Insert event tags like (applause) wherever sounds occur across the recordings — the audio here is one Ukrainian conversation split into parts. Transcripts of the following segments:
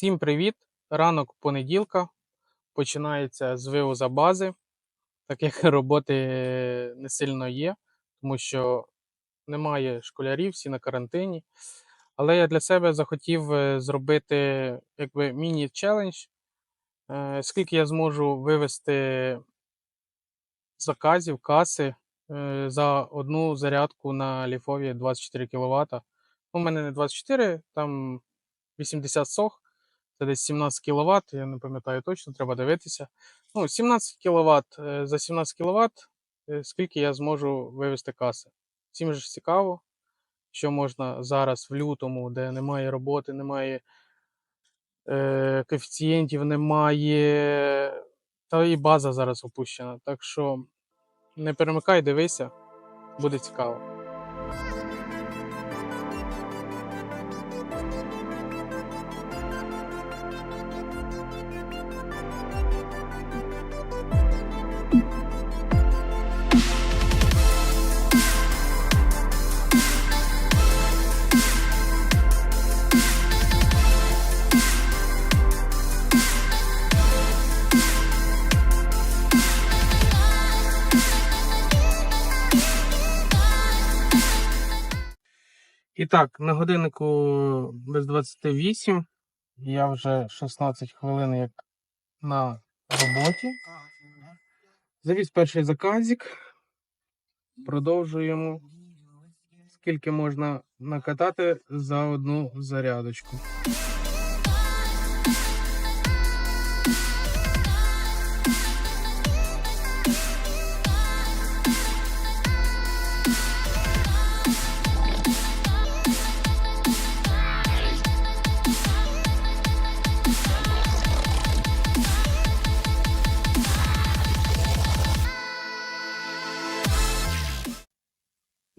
Всім привіт! Ранок понеділка починається з вивоза бази, так як (laughs) роботи не сильно є, тому що немає школярів, всі на карантині. Але я для себе захотів е, зробити якби міні-челендж, е, скільки я зможу вивести заказів, каси е, за одну зарядку на ліфові 24 кВт. У мене не 24, там 80 сох, це десь 17 кВт, я не пам'ятаю точно, треба дивитися. Ну, 17 кВт, за 17 кВт, скільки я зможу вивести каси. Всім ж цікаво, що можна зараз в лютому, де немає роботи, немає е, коефіцієнтів, немає. Та і база зараз опущена. Так що не перемикай, дивися, буде цікаво. Так, на годиннику без 28. Я вже 16 хвилин як на роботі. Завіз перший заказик. Продовжуємо. Скільки можна накатати за одну зарядочку.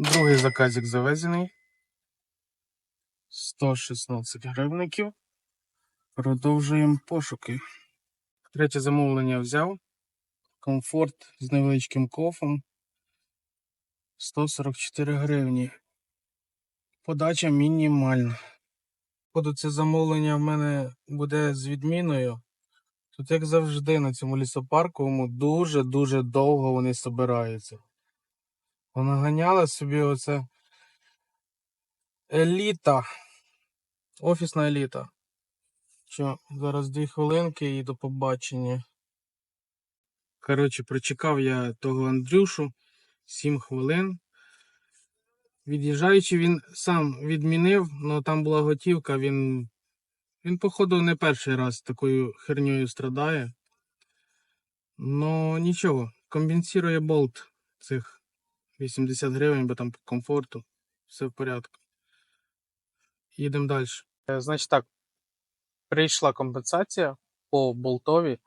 Другий заказик завезений. 116 гривників. Продовжуємо пошуки. Третє замовлення взяв. Комфорт з невеличким кофом. 144 гривні. Подача мінімальна. Походу, це замовлення в мене буде з відміною. Тут, як завжди, на цьому лісопарковому дуже-дуже довго вони збираються. Понаганяла собі оце еліта. Офісна еліта. Що, зараз дві хвилинки і до побачення. Коротше, прочекав я того Андрюшу 7 хвилин. Від'їжджаючи, він сам відмінив, але там була готівка, він, він, походу, не перший раз такою херньою страдає. Ну нічого, компенсує болт цих 80 гривень, бо там по комфорту. Все в порядку. Їдемо далі. Значить так, прийшла компенсація по болтові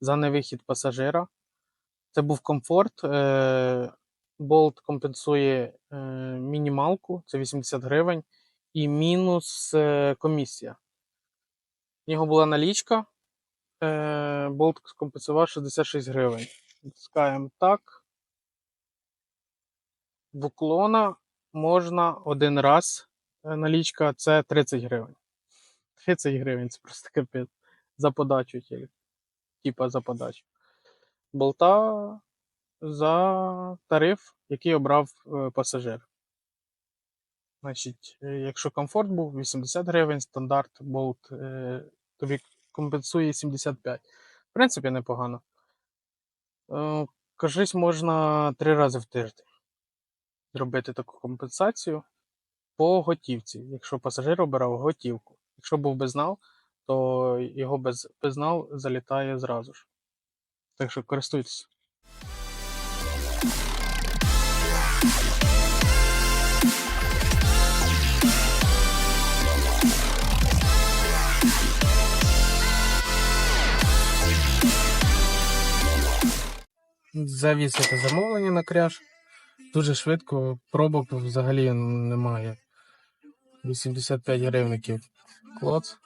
за невихід пасажира. Це був комфорт. Е, Болт компенсує е, мінімалку, це 80 гривень, і мінус е, комісія. В нього була налічка. Е, Болт компенсував 66 гривень. Натискаємо так. В уклона можна один раз. е, Налічка це 30 гривень. 30 гривень це просто капець. За подачу тільки. Типа за подачу. Болта за тариф, який обрав е, пасажир. Значить, е, якщо комфорт був 80 гривень, стандарт болт тобі компенсує 75. В принципі, непогано. Кажись, можна три рази в тиждень зробити таку компенсацію по готівці, якщо пасажир обирав готівку. Якщо був безнал, то його без, безнал залітає зразу ж. Так що користуйтесь. Завісити замовлення на кряж. Дуже швидко, пробок взагалі немає. 85 гривників. Клоц.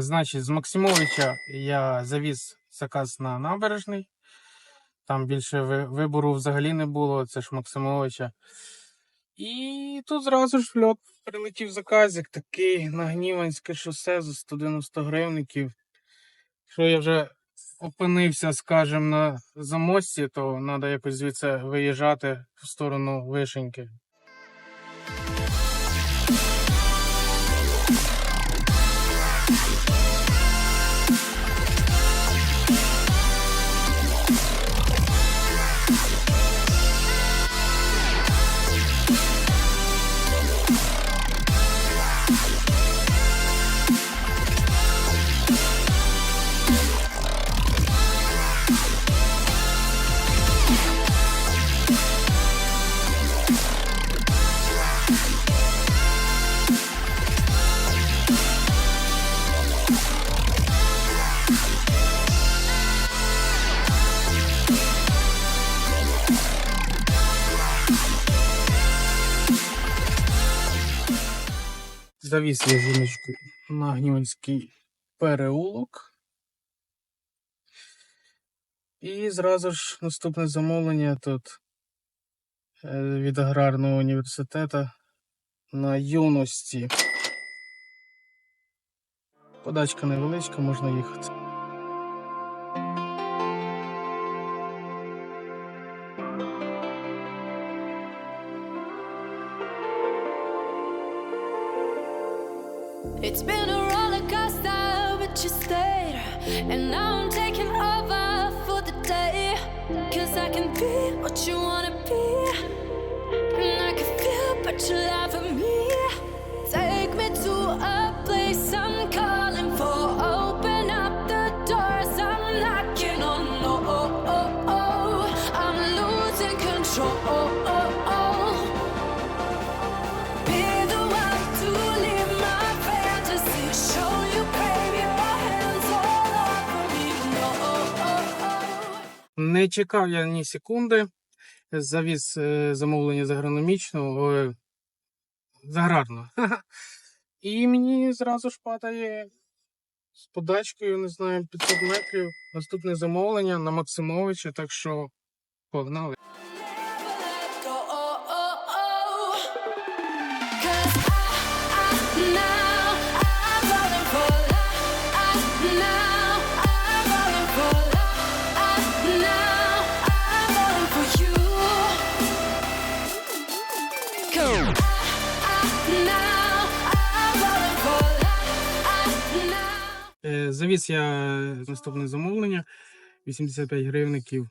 Значить, з Максимовича я завіз заказ на набережний. Там більше вибору взагалі не було, це ж Максимовича. І тут зразу ж льот прилетів заказик, такий на Гніванське шосе за 190 гривників. Що я вже опинився, скажімо, на замості, то треба якось звідси виїжджати в сторону Вишеньки. Завіз я жіночку на Гніванський переулок. І зразу ж наступне замовлення тут е, від аграрного університету на юності. Подачка невеличка, можна їхати. Be what you wanna be. And I can feel but you Не чекав я ні секунди. Завіз е, замовлення з агрономічного, е, з аграрного. (laughs) І мені зразу ж падає з подачкою, не знаю, 500 метрів. Наступне замовлення на Максимовича, так що погнали. Завіз я наступне замовлення 85 гривників.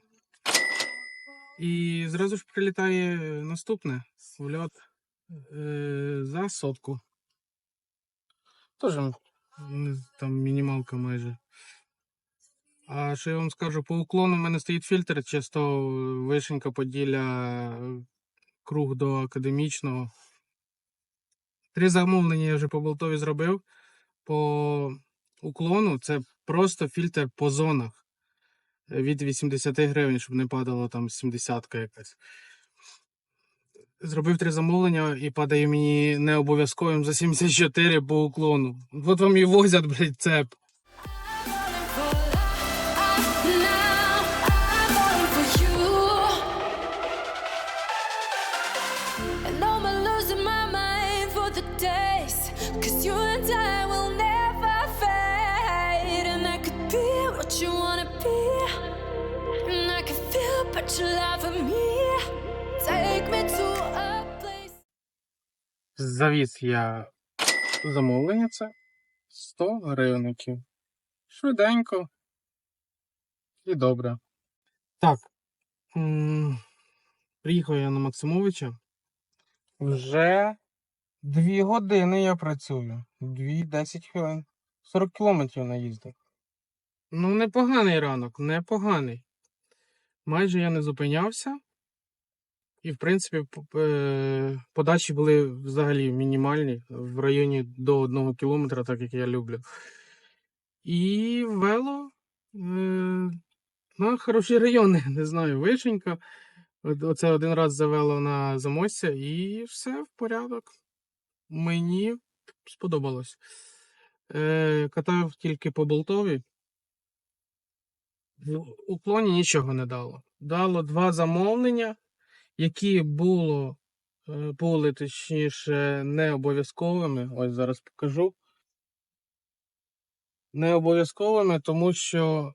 І зразу ж прилітає наступне в льот е, за сотку. Теж там мінімалка майже. А що я вам скажу, по уклону в мене стоїть фільтр, часто вишенька поділя круг до академічного. Три замовлення я вже по болтові зробив. По уклону це просто фільтр по зонах від 80 гривень, щоб не падало там 70 якась. Зробив три замовлення і падає мені не обов'язковим за 74 по уклону. От вам і возять, блядь, цеп. Завіз я замовлення це 100 гривників. Швиденько і добре. Так. Приїхав я на Максимовича. Вже 2 години я працюю. 2-10 хвилин. 40 кілометрів наїздив. Ну, непоганий ранок, непоганий. Майже я не зупинявся. І, в принципі, е, подачі були взагалі мінімальні, в районі до 1 кілометра, так як я люблю. І вело е, на хороші райони, не знаю, вишенька. Оце один раз завело на замостя, і все в порядок. Мені сподобалось. Е, катав тільки по болтові. В уклоні нічого не дало. Дало два замовлення, які було, е, були точніше не обов'язковими. Ось зараз покажу. Не обов'язковими, тому що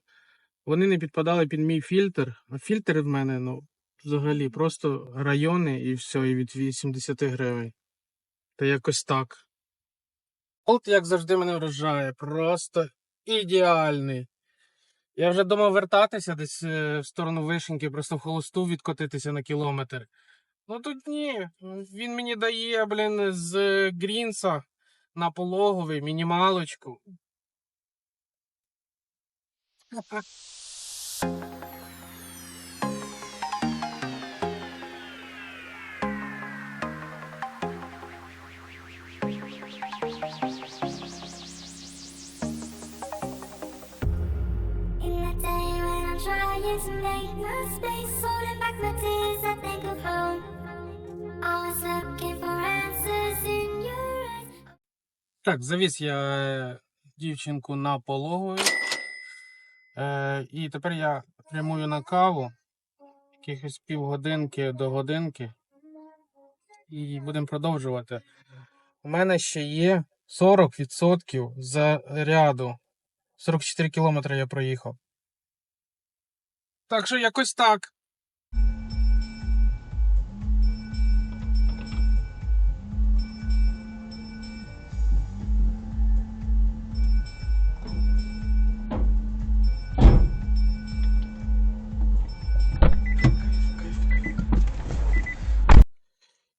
вони не підпадали під мій фільтр. А фільтр в мене, ну, взагалі, просто райони і все, і від 80 гривень. Та якось так. Болт, як завжди, мене вражає. Просто ідеальний. Я вже думав вертатися десь е, в сторону вишеньки, просто в холосту відкотитися на кілометр. Ну тут ні. Він мені дає, блін, з е, Грінса на пологовий мінімалочку. To make my space, holding back my I think of home. Always looking for answers in your eyes. Так, завіз я е, дівчинку на пологовий. Е, і тепер я прямую на каву. Якихось півгодинки до годинки. І будемо продовжувати. У мене ще є 40% заряду. 44 кілометри я проїхав. Так що якось так.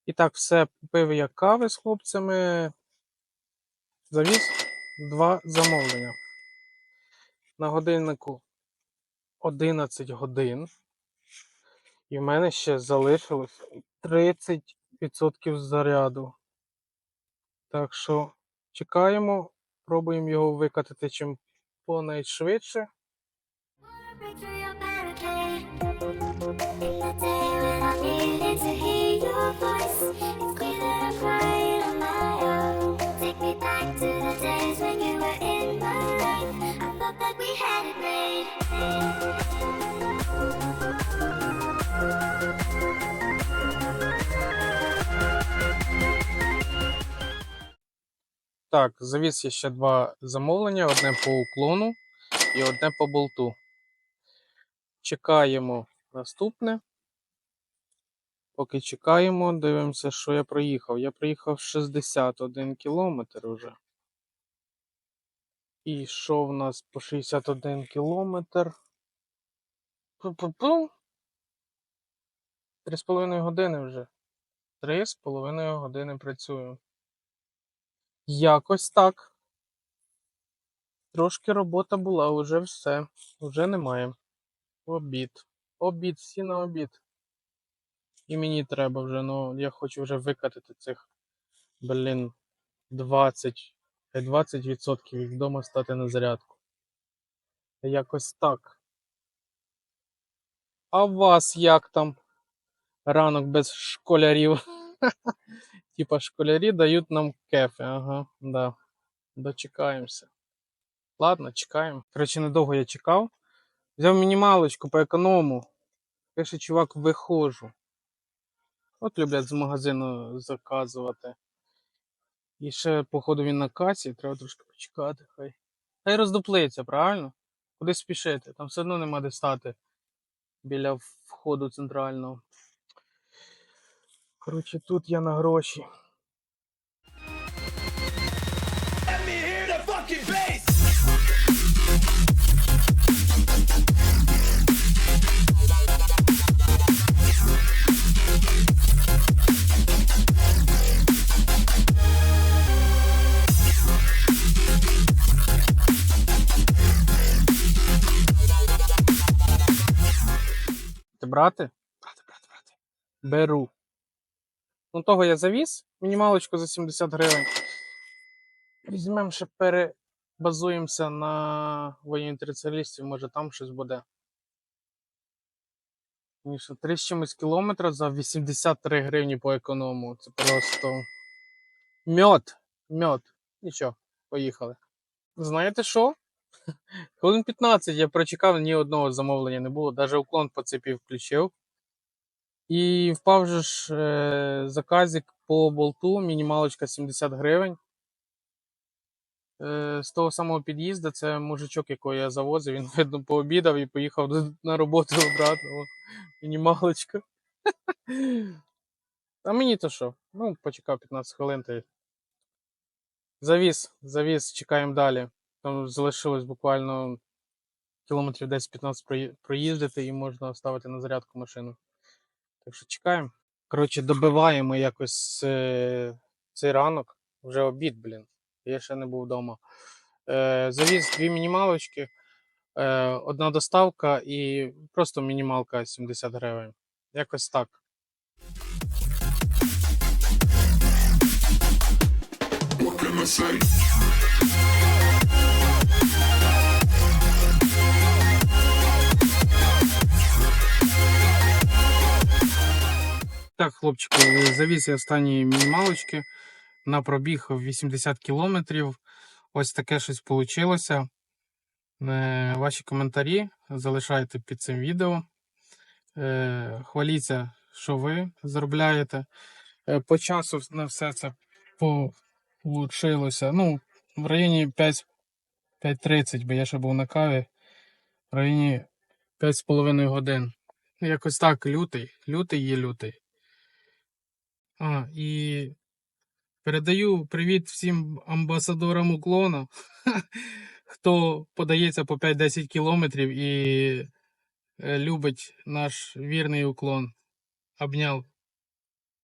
І так, все пив я кави з хлопцями. Завіз два замовлення. На годиннику 11 годин. І в мене ще залишилось 30% заряду. Так що чекаємо, пробуємо його викатати чим понайшвидше. Take me back to the days when you were in my life. Так, завіз я ще два замовлення: одне по уклону і одне по болту. Чекаємо наступне. Поки чекаємо, дивимося, що я проїхав. Я проїхав 61 кілометр уже. І що в нас по 61 кілометр? Пу-пу-пу. Три з половиною години вже. Три з половиною години працюю. Якось так. Трошки робота була, уже все. Уже немає. Обід. Обід, всі на обід. І мені треба вже, ну, я хочу вже викатати цих, блін, 20, хай 20% і вдома стати на зарядку. Якось так. А вас як там? Ранок без школярів. (laughs) Типа школярі дають нам кефи. Ага, да. Дочекаємося. Ладно, чекаємо. Коротше, недовго я чекав. Взяв мінімалочку по економу. Пише, чувак, виходжу. От люблять з магазину заказувати. І ще, походу, він на касі, треба трошки почекати, хай. Хай роздуплиться, правильно? Куди спішити? Там все одно нема де стати біля входу центрального. Коротше, тут я на гроші. Брати? Брати, брати, брати. Беру. Ну, того я завіз. Мінімалочку за 70 гривень. Візьмемо ще перебазуємося на воєнтерціалістів, може там щось буде. 3 з чимось кілометра за 83 гривні по економу. Це просто. Мьот. Мьот. Нічого, поїхали. Знаєте що? Хвилин 15 я прочекав, ні одного замовлення не було. Навіть уклон по цепі включив. І впав же ж е, заказик по болту, мінімалочка 70 гривень. Е, з того самого під'їзду це мужичок, якого я завозив, він видно пообідав і поїхав на роботу обратно. Мінімалочка. (laughs) А мені то що? Ну, почекав 15 хвилин та й завіз, завіз, чекаємо далі. Там залишилось буквально кілометрів 10-15 проїздити і можна ставити на зарядку машину. Так що чекаємо. Коротше, добиваємо якось е, цей ранок. Вже обід, блін. Я ще не був вдома. Е, завіз дві мінімалочки, е, одна доставка і просто мінімалка 70 гривень. Якось так. Так, хлопчики, завіз я останні мінімалочки на пробіг 80 кілометрів. Ось таке щось вийшло. Ваші коментарі залишайте під цим відео. Е, Хваліться, що ви заробляєте. Е, По часу на все це получилося. Ну, в районі 5.30, бо я ще був на каві. В районі 5,5 годин. Ну, Якось так, лютий. Лютий є лютий. А, і передаю привіт всім амбасадорам уклона, (laughs) хто подається по 5-10 кілометрів і е, любить наш вірний уклон. Обняв.